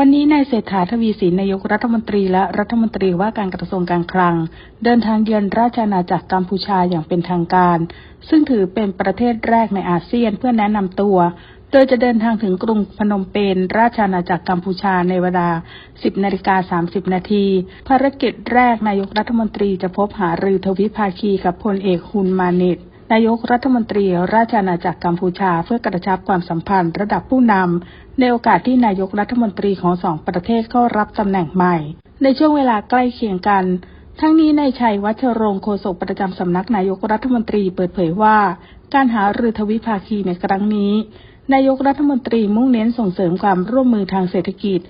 วันนี้นายเศรษฐาทวีสินนายกรัฐมนตรีและรัฐมนตรีว่าการกระทรวงการคลัง เดินทางเยือนราชอาณาจักรกัมพูชาอย่างเป็นทางการ ซึ่งถือเป็นประเทศแรกในอาเซียนเพื่อแนะนำตัว โดยจะเดินทางถึงกรุงพนมเปญราชอาณาจักรกัมพูชาในเวลา 10นาฬิกา30 นาที ภารกิจแรกนายกรัฐมนตรีจะพบหารือทวิภาคีกับพลเอกฮุนมาเนต นายกรัฐมนตรีราชอาณาจักรกัมพูชาเพื่อกระชับความสัมพันธ์ระดับผู้นำในโอกาสที่นายกรัฐมนตรีของสองประเทศเข้ารับตำแหน่งใหม่ ในช่วงเวลาใกล้เคียงกัน ทั้งนี้นายชัยวัชรงโฆษกประจำสำนักนายกรัฐมนตรีเปิดเผยว่า การหารือทวิภาคีในครั้งนี้นายกรัฐมนตรีมุ่งเน้นส่งเสริมความร่วมมือทางเศรษฐกิจ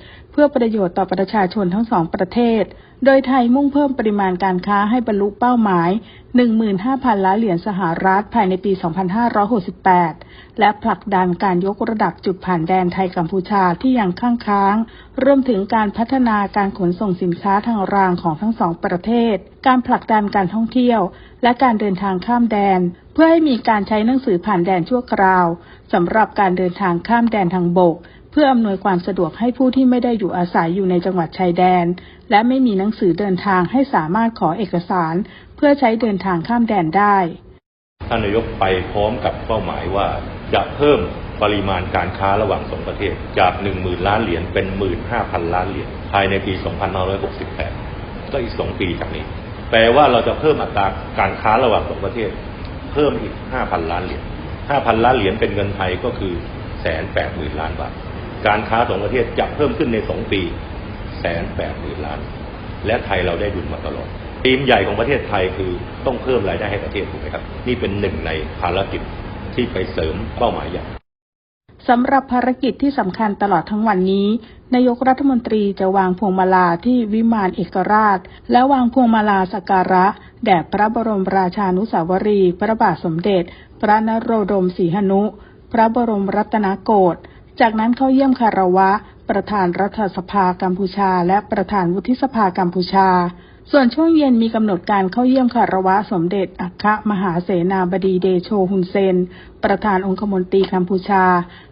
พื่อประโยชน์ต่อประชาชนทั้งสองประเทศ โดยไทยมุ่งเพิ่มปริมาณการค้าให้บรรลุเป้าหมาย 15,000 ล้านเหรียญสหรัฐภายในปี 2568 และผลักดันการยกระดับจุดผ่านแดนไทยกัมพูชาที่ยังข้างค้างรวมถึงการพัฒนาการขนส่งสินค้าทางรางของทั้งสองประเทศ การผลักดันการท่องเที่ยว และการเดินทางข้ามแดน เพื่อให้มีการใช้หนังสือผ่านแดนชั่วคราวสำหรับการเดินทางข้ามแดนทางบก เพื่ออำนวยความสะดวกให้ผู้ที่ไม่ได้อยู่อาศัยอยู่ในจังหวัดชายแดน และไม่มีหนังสือเดินทางให้สามารถขอเอกสาร เพื่อใช้เดินทางข้ามแดนได้ ท่านนายกไปพร้อมกับเป้าหมายว่าจะเพิ่มปริมาณการค้าระหว่างสองประเทศจาก 1 0,000 ล้านเหรียญเป็น 15,000 ล้านเหรียญภายในปี 2568 ก็อีก 2 ปีจากนี้ แปลว่าเราจะเพิ่มอัตราการค้าระหว่างสองประเทศ เพิ่มอีก 5,000 ล้านเหรียญ 5,000 ล้านเหรียญเป็นเงินไทยก็คือแสนแปดหมื่นล้านบาท การค้าสองประเทศจะเพิ่มขึ้นใน2ปีแสนแปดหมื่นล้าน และไทยเราได้ดุลมาตลอดทีมใหญ่ของประเทศไทยคือต้องเพิ่มรายได้ให้ประเทศถูกไหมครับ นี่เป็นหนึ่งในภารกิจที่ไปเสริมเป้าหมายใหญ่สำหรับภารกิจที่สำคัญตลอดทั้งวันนี้ นายกรัฐมนตรีจะวางพวงมาลาที่วิมานเอกราช และวางพวงมาลาสักการะ แด่พระบรมราชานุสาวรี พระบาทสมเด็จ พระนโรดมศรีหนุ พระบรมรัตนโกศ จากนั้นเข้าเยี่ยมคารวะ ประธานรัฐสภากัมพูชา และประธานวุฒิสภากัมพูชา ส่วนช่วงเย็นมีกำหนดการเข้าเยี่ยมคารวะสมเด็จอัครมหาเสนาบดีเดโชฮุนเซน ประธานองคมนตรีกัมพูชา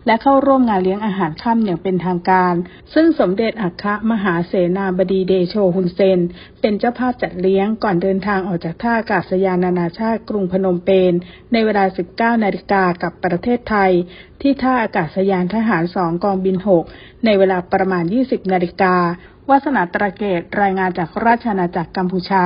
และเข้าร่วมงานเลี้ยงอาหารค่ำอย่างเป็นทางการ ซึ่งสมเด็จอัครมหาเสนาบดีเดโชฮุนเซน เป็นเจ้าภาพจัดเลี้ยงก่อนเดินทางออกจากท่าอากาศยานนานาชาติกรุงพนมเปญในเวลา 19 นาฬิกากับประเทศไทย ที่ท่าอากาศยานทหาร 2 กองบิน 6 ในเวลาประมาณ 20 นาฬิกา วาสนาตระเกตรายงานจากราชอาณาจักรกัมพูชา